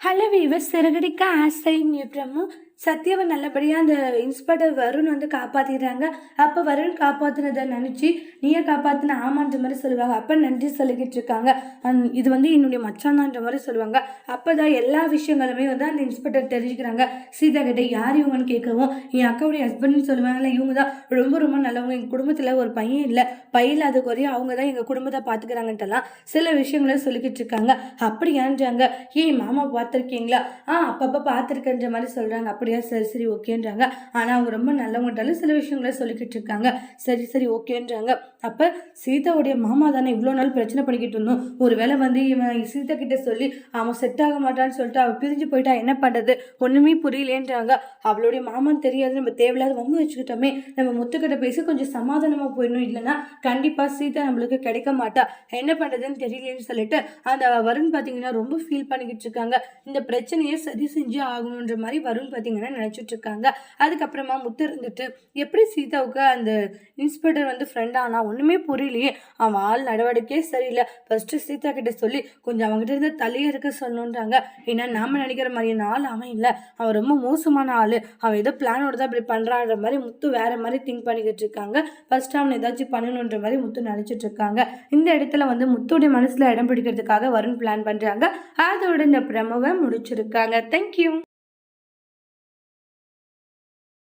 Hello viewer Siragadikka ஆசை பிரம்மு சத்யாவை நல்லபடியாக அந்த இன்ஸ்பெக்டர் வருண் வந்து காப்பாற்றிடுறாங்க அப்போ வருண் காப்பாற்றினதை நினச்சி நீயே காப்பாற்றின ஆமான்ற மாதிரி சொல்லுவாங்க. அப்போ நன்றி சொல்லிக்கிட்டு இருக்காங்க. அந் இது வந்து என்னுடைய மச்சானான்ற மாதிரி சொல்லுவாங்க. அப்போ தான் எல்லா விஷயங்களுமே வந்து அந்த இன்ஸ்பெக்டர் தெரிஞ்சுக்கிறாங்க. சீதா கிட்ட யார் இவங்கன்னு கேட்கவும் என் அக்காவுடைய ஹஸ்பண்ட்னு சொல்லுவாங்கல்ல இவங்க தான் ரொம்ப ரொம்ப நல்லவங்க. எங்கள் குடும்பத்தில் ஒரு பையன் இல்லை. பையன் அது குறைய அவங்க தான் எங்கள் குடும்பத்தை பார்த்துக்கிறாங்கன்ட்டெல்லாம் சில விஷயங்களை சொல்லிக்கிட்டு இருக்காங்க. அப்படி ஏன்றாங்க ஏய் மாமா பார்த்துருக்கீங்களா? ஆ அப்பப்போ பார்த்துருக்கேன்ற மாதிரி சொல்கிறாங்க அப்படியா? சரி சரி ஓகேன்றாங்க. ஆனால் அவங்க ரொம்ப நல்லவங்கிட்டாலும் சில விஷயங்களை சொல்லிக்கிட்டு இருக்காங்க. சரி சரி ஓகேன்றாங்க. அப்போ சீதாவுடைய மாமா தானே இவ்வளோ நாள் பிரச்சனை பண்ணிக்கிட்டு இருந்தோம். ஒரு வேளை வந்து இவன் சீதா கிட்ட சொல்லி அவன் செட் ஆக மாட்டான்னு சொல்லிட்டு அவள் பிரிஞ்சு போயிட்டா என்ன பண்ணுறது ஒன்றுமே புரியலேன்றாங்க. அவளுடைய மாமான்னு தெரியாது. நம்ம தேவையில்லாத வம்பு வச்சுக்கிட்டோமே. நம்ம முத்துக்கிட்ட பேசி கொஞ்சம் சமாதானமாக போயிடணும். இல்லைன்னா கண்டிப்பாக சீதா நம்மளுக்கு கிடைக்க மாட்டா. என்ன பண்ணுறதுன்னு தெரியலேன்னு சொல்லிட்டு அந்த வருண் பார்த்தீங்கன்னா ரொம்ப ஃபீல் பண்ணிக்கிட்டு இருக்காங்க. இந்த பிரச்சனையை சரி செஞ்சு ஆகணுன்ற மாதிரி வருண் பார்த்தீங்கன்னா நினச்சிட்டு இருக்காங்க அதுக்கப்புறமா முத்து இருந்துட்டு எப்படி சீதாவுக்கு அந்த இன்ஸ்பெக்டர் வந்து ஃப்ரெண்ட் ஆனால் ஒன்றுமே புரியலையே. அவன் ஆள் நடவடிக்கையே சரியில்லை. ஃபஸ்ட்டு சீதா கிட்ட சொல்லி கொஞ்சம் அவங்ககிட்ட இருந்து தள்ளியே இருக்க சொல்லணுன்றாங்க ஏன்னா நாம நினைக்கிற மாதிரியான ஆள் அவன் இல்லை. அவன் ரொம்ப மோசமான ஆள். அவன் ஏதோ பிளானோட தான் இப்படி பண்ணுறான்ற மாதிரி முத்து வேற மாதிரி திங்க் பண்ணிக்கிட்டு இருக்காங்க. ஃபர்ஸ்ட் அவன் ஏதாச்சும் பண்ணணுன்ற மாதிரி முத்து நினச்சிட்டு இருக்காங்க. இந்த இடத்துல வந்து முத்துடைய மனசில் இடம் பிடிக்கிறதுக்காக வருண் பிளான் பண்ணுறாங்க அதோட இந்த பிரமவை முடிச்சிருக்காங்க. தேங்க்யூ